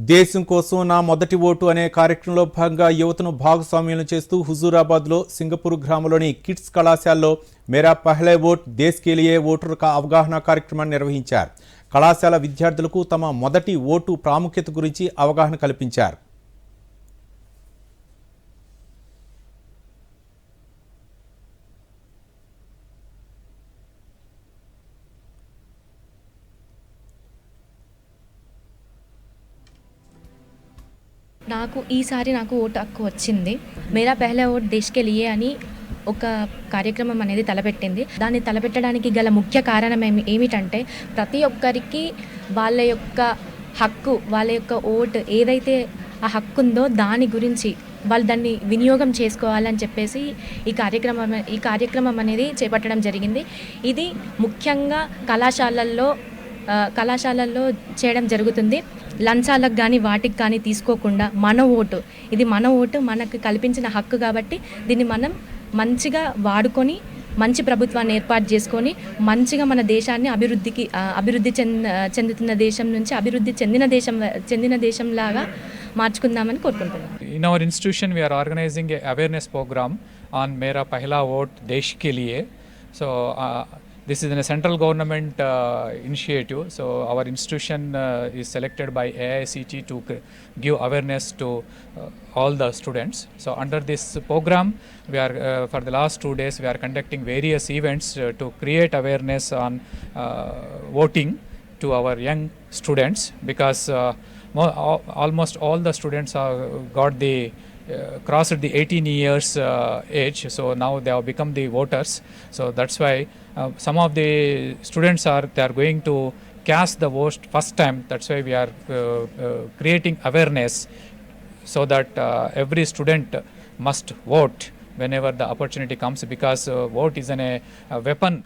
దేశం కోసం నా మొదటి ఓటు అనే కార్యక్రమంలో భాగంగా యువతను భాగస్వామ్యం చేస్తూ హుజూరాబాద్లో సింగపూర్ గ్రామంలోని కిడ్స్ కళాశాలలో మేరా పహ్లే ఓట్ దేశ్ కేలియే ఓటర్ అవగాహన కార్యక్రమాన్ని నిర్వహించారు. కళాశాల విద్యార్థులకు తమ మొదటి ఓటు ప్రాముఖ్యత గురించి అవగాహన కల్పించారు. నాకు ఈసారి నాకు ఓటు హక్కు వచ్చింది. మేరా పెహ్లా ఓట్ దేశ్కే లియే అని ఒక కార్యక్రమం అనేది తలపెట్టింది. దాన్ని తలపెట్టడానికి గల ముఖ్య కారణం ఏమి ఏమిటంటే ప్రతి ఒక్కరికి వాళ్ళ యొక్క హక్కు వాళ్ళ యొక్క ఓటు ఏదైతే ఆ హక్కు ఉందో దాని గురించి వాళ్ళు దాన్ని వినియోగం చేసుకోవాలని చెప్పేసి ఈ కార్యక్రమం ఈ కార్యక్రమం అనేది చేపట్టడం జరిగింది. ఇది ముఖ్యంగా కళాశాలల్లో కళాశాలల్లో చేయడం జరుగుతుంది. లంచాలకు కానీ వాటికి కానీ తీసుకోకుండా మన ఓటు ఇది మన ఓటు మనకు కల్పించిన హక్కు కాబట్టి దీన్ని మనం మంచిగా వాడుకొని మంచి ప్రభుత్వాన్ని ఏర్పాటు చేసుకొని మంచిగా మన దేశాన్ని అభివృద్ధికి అభివృద్ధి చెంద చెందుతున్న దేశం నుంచి అభివృద్ధి చెందిన దేశం చెందిన దేశంలాగా మార్చుకుందామని కోరుకుంటున్నాను In institution institution, we organising awareness programme on Mera పహిలా vote దేశ్కెలియే Vote so This is a central government uh, initiative. So, our institution uh, is selected by AICT to give awareness to uh, all the students. So, under this program, we are uh, for the last two days we are conducting various events uh, to create awareness on uh, voting to our young students because uh, mo- al- almost all the students are got the crossed the 18 years uh, age so now they have become the voters. So that's why uh, some of the students are they are going to cast the vote first time. That's why we are uh, uh, creating awareness so that uh, every student must vote whenever the opportunity comes because uh, vote is an, a weapon